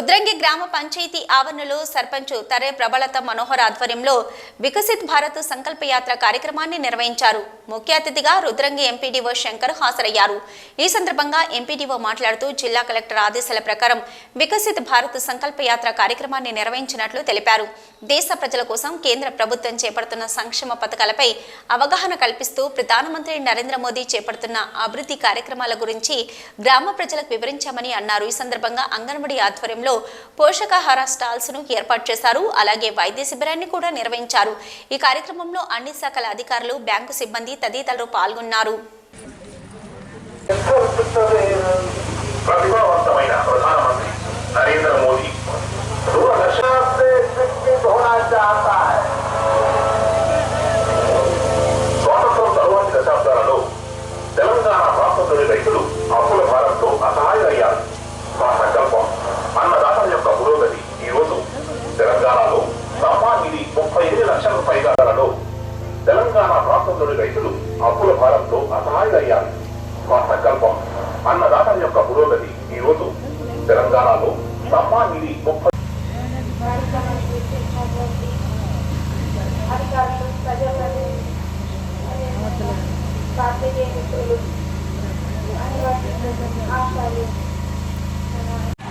రుద్రంగి గ్రామ పంచాయతీ ఆవరణలో సర్పంచ్ తరే ప్రబలత మనోహర్ ఆధ్వర్యంలో వికసిత్ భారత్ సంకల్పయాత్ర కార్యక్రమాన్ని నిర్వహించారు. ముఖ్య అతిథిగా రుద్రంగి ఎంపీడీఓ శంకర్ హాజరయ్యారు. ఈ సందర్భంగా ఎంపీడీఓ మాట్లాడుతూ జిల్లా కలెక్టర్ ఆదేశాల ప్రకారం వికసిత్ భారత్ సంకల్పయాత్ర కార్యక్రమాన్ని నిర్వహించినట్లు తెలిపారు. దేశ ప్రజల కోసం కేంద్ర ప్రభుత్వం చేపడుతున్న సంక్షేమ పథకాలపై అవగాహన కల్పిస్తూ ప్రధానమంత్రి నరేంద్ర మోదీ చేపడుతున్న అభివృద్ధి కార్యక్రమాల గురించి గ్రామ ప్రజలకు వివరించామని అన్నారు. ఈ సందర్భంగా అంగన్వాడీ ఆధ్వర్యంలో పోషకాహార స్టాల్స్ను ఏర్పాటు చేశారు. అలాగే వైద్య శిబిరాన్ని కూడా నిర్వహించారు. ఈ కార్యక్రమంలో అన్ని శాఖల అధికారులు బ్యాంకు సిబ్బంది తదితరులు పాల్గొన్నారు. అప్పుల భారంతో అసహాయులయ్యారు మా సంకల్పం అన్నదాతల యొక్క పురోగతి ఈ రోజు తెలంగాణలో సమ్మాన్ నిధి ముప్పై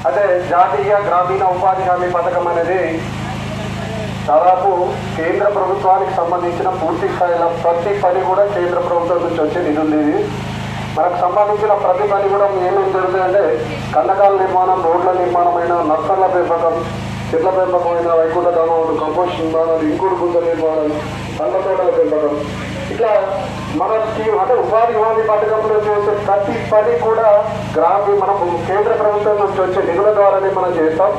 అదే జాతీయ గ్రామీణ ఉపాధి హామీ పథకం అనేది దాదాపు కేంద్ర ప్రభుత్వానికి సంబంధించిన పూర్తి స్థాయిలో ప్రతి పని కూడా కేంద్ర ప్రభుత్వం నుంచి వచ్చే నిధులు ఇది మనకు సంబంధించిన ప్రతి పని కూడా ఏమేమి జరుగుతాయంటే కండకాల నిర్మాణం రోడ్ల నిర్మాణమైన నర్సర్ల పెంపకం చెట్ల పెంపకమైన వైకుంఠ ధర్మం కంపోస్ట్ నిర్మాణాలు ఇంకుడు గుంత నిర్మాణం పండ్ల తోటల పెంపకం. ఇట్లా మన స్కీమ్ అంటే ఉపాధి హామీ పథకంలో చేసే ప్రతి పని కూడా గ్రామీ మనం కేంద్ర ప్రభుత్వం నుంచి వచ్చే నిధుల ద్వారానే మనం చేస్తాం.